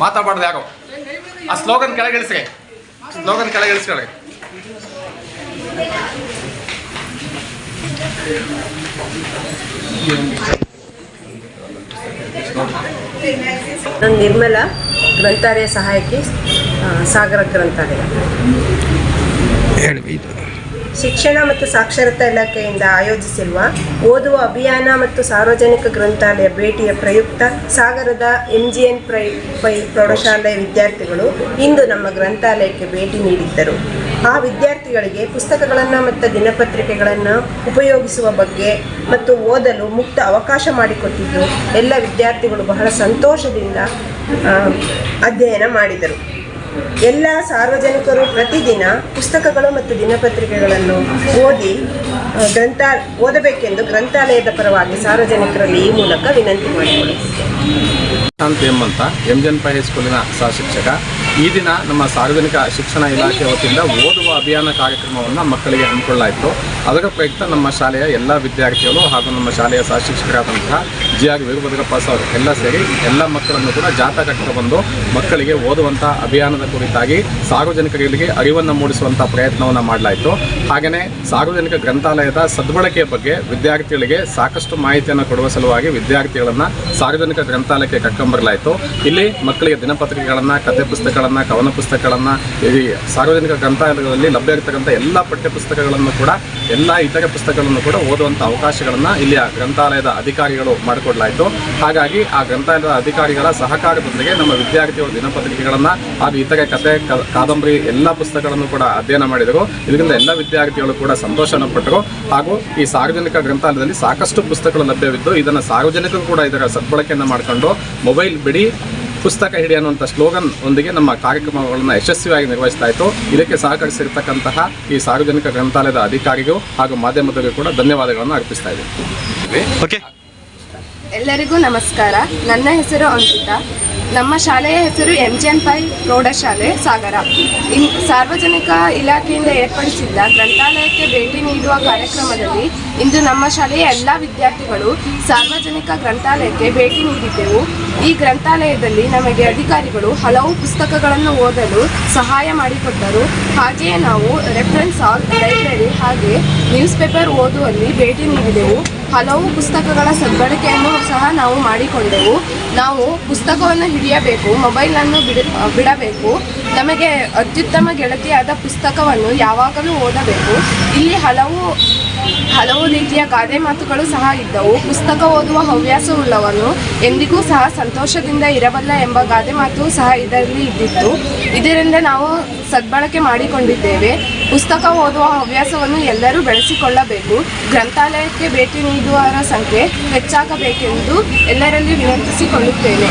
ಮಾತಾಡ್ಬಾರ್ದು ಯಾಕೋ? ಆ slogan ಕೆಳಗಿಳಿಸಿ slogan ಕೆಳಗಿಳಿಸಿ ಕೆಳಗೆ ನಾನು ನಿರ್ಮಲ ಗ್ರಂಥಾಲಯ ಸಹಾಯಕಿ ಸಾಗರ ಗ್ರಂಥಾಲಯ. ಶಿಕ್ಷಣ ಮತ್ತು ಸಾಕ್ಷರತಾ ಇಲಾಖೆಯಿಂದ ಆಯೋಜಿಸಿರುವ ಓದುವ ಅಭಿಯಾನ ಮತ್ತು ಸಾರ್ವಜನಿಕ ಗ್ರಂಥಾಲಯ ಭೇಟಿಯ ಪ್ರಯುಕ್ತ ಸಾಗರದ ಎಂ ಜಿ ಎನ್ ಪ್ರೈ ಪೈ ಪ್ರೌಢಶಾಲೆಯ ವಿದ್ಯಾರ್ಥಿಗಳು ಇಂದು ನಮ್ಮ ಗ್ರಂಥಾಲಯಕ್ಕೆ ಭೇಟಿ ನೀಡಿದ್ದರು. ಆ ವಿದ್ಯಾರ್ಥಿಗಳಿಗೆ ಪುಸ್ತಕಗಳನ್ನು ಮತ್ತು ದಿನಪತ್ರಿಕೆಗಳನ್ನು ಉಪಯೋಗಿಸುವ ಬಗ್ಗೆ ಮತ್ತು ಓದಲು ಮುಕ್ತ ಅವಕಾಶ ಮಾಡಿಕೊಟ್ಟಿದ್ದು ಎಲ್ಲ ವಿದ್ಯಾರ್ಥಿಗಳು ಬಹಳ ಸಂತೋಷದಿಂದ ಅಧ್ಯಯನ ಮಾಡಿದರು. ಎಲ್ಲ ಸಾರ್ವಜನಿಕರು ಪ್ರತಿದಿನ ಪುಸ್ತಕಗಳು ಮತ್ತು ದಿನಪತ್ರಿಕೆಗಳನ್ನು ಓದಿ ಗ್ರಂಥ, ಓದಬೇಕೆಂದು ಗ್ರಂಥಾಲಯದ ಪರವಾಗಿ ಸಾರ್ವಜನಿಕರಲ್ಲಿ ಈ ಮೂಲಕ ವಿನಂತಿ ಮಾಡಿಕೊಳ್ಳುತ್ತೇನೆ. ಶಾಂತ್ ಎಂ ಜನ್ ಪೈ ಹೈಸ್ಕೂಲಿನ ಸಹ ಶಿಕ್ಷಕ ಈ ದಿನ ನಮ್ಮ ಸಾರ್ವಜನಿಕ ಶಿಕ್ಷಣ ಇಲಾಖೆ ವತಿಯಿಂದ ಓದುವ ಅಭಿಯಾನ ಕಾರ್ಯಕ್ರಮವನ್ನು ಮಕ್ಕಳಿಗೆ ಹಮ್ಮಿಕೊಳ್ಳಲಾಯಿತು. ಅದರ ಪ್ರಯುಕ್ತ ನಮ್ಮ ಶಾಲೆಯ ಎಲ್ಲ ವಿದ್ಯಾರ್ಥಿಗಳು ಹಾಗೂ ನಮ್ಮ ಶಾಲೆಯ ಸಹ ಶಿಕ್ಷಕರಾದಂತಹ ಜಿ ಆರ್ ವೀರಭದ್ರಪ್ಪ ಸರ್ ಎಲ್ಲ ಸೇರಿ ಎಲ್ಲ ಮಕ್ಕಳನ್ನು ಕೂಡ ಜಾಥಾ ಕಟ್ಟಿಕೊಂಡು ಬಂದು ಮಕ್ಕಳಿಗೆ ಓದುವಂತಹ ಅಭಿಯಾನದ ಕುರಿತಾಗಿ ಸಾರ್ವಜನಿಕರಿಗೆ ಅರಿವನ್ನು ಮೂಡಿಸುವಂಥ ಪ್ರಯತ್ನವನ್ನು ಮಾಡಲಾಯಿತು. ಹಾಗೆಯೇ ಸಾರ್ವಜನಿಕ ಗ್ರಂಥಾಲಯದ ಸದ್ಬಳಕೆಯ ಬಗ್ಗೆ ವಿದ್ಯಾರ್ಥಿಗಳಿಗೆ ಸಾಕಷ್ಟು ಮಾಹಿತಿಯನ್ನು ಕೊಡುವ ಸಲುವಾಗಿ ವಿದ್ಯಾರ್ಥಿಗಳನ್ನು ಸಾರ್ವಜನಿಕ ಗ್ರಂಥಾಲಯಕ್ಕೆ ಕರ್ಕೊಂಬರಲಾಯಿತು ಇಲ್ಲಿ ಮಕ್ಕಳಿಗೆ ದಿನಪತ್ರಿಕೆಗಳನ್ನು, ಕಥೆ ಪುಸ್ತಕಗಳನ್ನು, ಕವನ ಪುಸ್ತಕಗಳನ್ನು ಸಾರ್ವಜನಿಕ ಗ್ರಂಥಾಲಯಗಳಲ್ಲಿ ಲಭ್ಯ ಇರತಕ್ಕಂಥ ಎಲ್ಲ ಪಠ್ಯ ಪುಸ್ತಕಗಳನ್ನು ಕೂಡ ಎಲ್ಲ ಇತರೆ ಪುಸ್ತಕಗಳನ್ನು ಕೂಡ ಓದುವಂಥ ಅವಕಾಶಗಳನ್ನು ಇಲ್ಲಿಯ ಗ್ರಂಥಾಲಯದ ಅಧಿಕಾರಿಗಳು ಮಾಡಿಕೊಡ್ಲಾಯಿತು. ಹಾಗಾಗಿ ಆ ಗ್ರಂಥಾಲಯದ ಅಧಿಕಾರಿಗಳ ಸಹಕಾರದೊಂದಿಗೆ ನಮ್ಮ ವಿದ್ಯಾರ್ಥಿಗಳು ದಿನಪತ್ರಿಕೆಗಳನ್ನು ಹಾಗೂ ಇತರೆ ಕಥೆ ಕಾದಂಬರಿ ಎಲ್ಲ ಪುಸ್ತಕಗಳನ್ನು ಕೂಡ ಅಧ್ಯಯನ ಮಾಡಿದರು ಇದರಿಂದ ಎಲ್ಲ ವಿದ್ಯಾರ್ಥಿಗಳು ಕೂಡ ಸಂತೋಷನ ಪಟ್ಟರು. ಹಾಗೂ ಈ ಸಾರ್ವಜನಿಕ ಗ್ರಂಥಾಲಯದಲ್ಲಿ ಸಾಕಷ್ಟು ಪುಸ್ತಕಗಳು ಲಭ್ಯವಿದ್ದು, ಇದನ್ನು ಸಾರ್ವಜನಿಕರು ಕೂಡ ಇದರ ಸದ್ಬಳಕೆಯನ್ನು ಮಾಡಿಕೊಂಡು ಮೊಬೈಲ್ ಬಿಡಿ ಪುಸ್ತಕ ಹಿಡಿ ಅನ್ನುವಂಥ ಸ್ಲೋಗನ್ ಒಂದಿಗೆ ನಮ್ಮ ಕಾರ್ಯಕ್ರಮಗಳನ್ನು ಯಶಸ್ವಿಯಾಗಿ ನಿರ್ವಹಿಸ್ತಾ ಇತ್ತು. ಇದಕ್ಕೆ ಸಹಕರಿಸಿರ್ತಕ್ಕಂತಹ ಈ ಸಾರ್ವಜನಿಕ ಗ್ರಂಥಾಲಯದ ಅಧಿಕಾರಿಗೂ ಹಾಗೂ ಮಾಧ್ಯಮದಲ್ಲಿ ಕೂಡ ಧನ್ಯವಾದಗಳನ್ನು ಅರ್ಪಿಸ್ತಾ ಇದ್ದೀವಿ ಓಕೆ ಎಲ್ಲರಿಗೂ ನಮಸ್ಕಾರ. ನನ್ನ ಹೆಸರು ಅಂಕಿತಾ. ನಮ್ಮ ಶಾಲೆಯ ಹೆಸರು ಎಂ ಜಿ ಎನ್ ಪೈ ಪ್ರೌಢಶಾಲೆ ಸಾಗರ. ಇನ್ ಸಾರ್ವಜನಿಕ ಇಲಾಖೆಯಿಂದ ಏರ್ಪಡಿಸಿದ್ದ ಗ್ರಂಥಾಲಯಕ್ಕೆ ಭೇಟಿ ನೀಡುವ ಕಾರ್ಯಕ್ರಮದಲ್ಲಿ ಇಂದು ನಮ್ಮ ಶಾಲೆಯ ಎಲ್ಲ ವಿದ್ಯಾರ್ಥಿಗಳು ಸಾರ್ವಜನಿಕ ಗ್ರಂಥಾಲಯಕ್ಕೆ ಭೇಟಿ ನೀಡಿದ್ದೆವು. ಈ ಗ್ರಂಥಾಲಯದಲ್ಲಿ ನಮಗೆ ಅಧಿಕಾರಿಗಳು ಹಲವು ಪುಸ್ತಕಗಳನ್ನು ಓದಲು ಸಹಾಯ ಮಾಡಿಕೊಟ್ಟರು. ಹಾಗೆಯೇ ನಾವು ರೆಫರೆನ್ಸ್ ಆಲ್ ಲೈಬ್ರರಿ ಹಾಗೆ ನ್ಯೂಸ್ ಪೇಪರ್ ಓದುವಲ್ಲಿ ಭೇಟಿ ನೀಡಿದೆವು. ಹಲವು ಪುಸ್ತಕಗಳ ಸದ್ಬಳಕೆಯನ್ನು ಸಹ ನಾವು ಮಾಡಿಕೊಂಡೆವು. ನಾವು ಪುಸ್ತಕವನ್ನು ಹಿಡಿಯಬೇಕು ಮೊಬೈಲನ್ನು ಬಿಡ, ಬಿಡಬೇಕು. ನಮಗೆ ಅತ್ಯುತ್ತಮ ಗೆಳತಿಯಾದ ಪುಸ್ತಕವನ್ನು ಯಾವಾಗಲೂ ಓದಬೇಕು. ಇಲ್ಲಿ ಹಲವು ಹಲವು ರೀತಿಯ ಗಾದೆ ಮಾತುಗಳು ಸಹ ಇದ್ದವು. ಪುಸ್ತಕ ಓದುವ ಹವ್ಯಾಸವುಳ್ಳವನು ಎಂದಿಗೂ ಸಹ ಸಂತೋಷದಿಂದ ಇರಬಲ್ಲ ಎಂಬ ಗಾದೆ ಮಾತು ಸಹ ಇದರಲ್ಲಿ ಇದ್ದಿತ್ತು. ಇದರಿಂದ ನಾವು ಸದ್ಬಳಕೆ ಮಾಡಿಕೊಂಡಿದ್ದೇವೆ. ಪುಸ್ತಕ ಓದುವ ಹವ್ಯಾಸವನ್ನು ಎಲ್ಲರೂ ಬೆಳೆಸಿಕೊಳ್ಳಬೇಕು. ಗ್ರಂಥಾಲಯಕ್ಕೆ ಭೇಟಿ ನೀಡುವವರ ಸಂಖ್ಯೆ ಹೆಚ್ಚಾಗಬೇಕೆಂದು ಎಲ್ಲರಲ್ಲಿ ವಿನಂತಿಸಿಕೊಳ್ಳುತ್ತೇನೆ.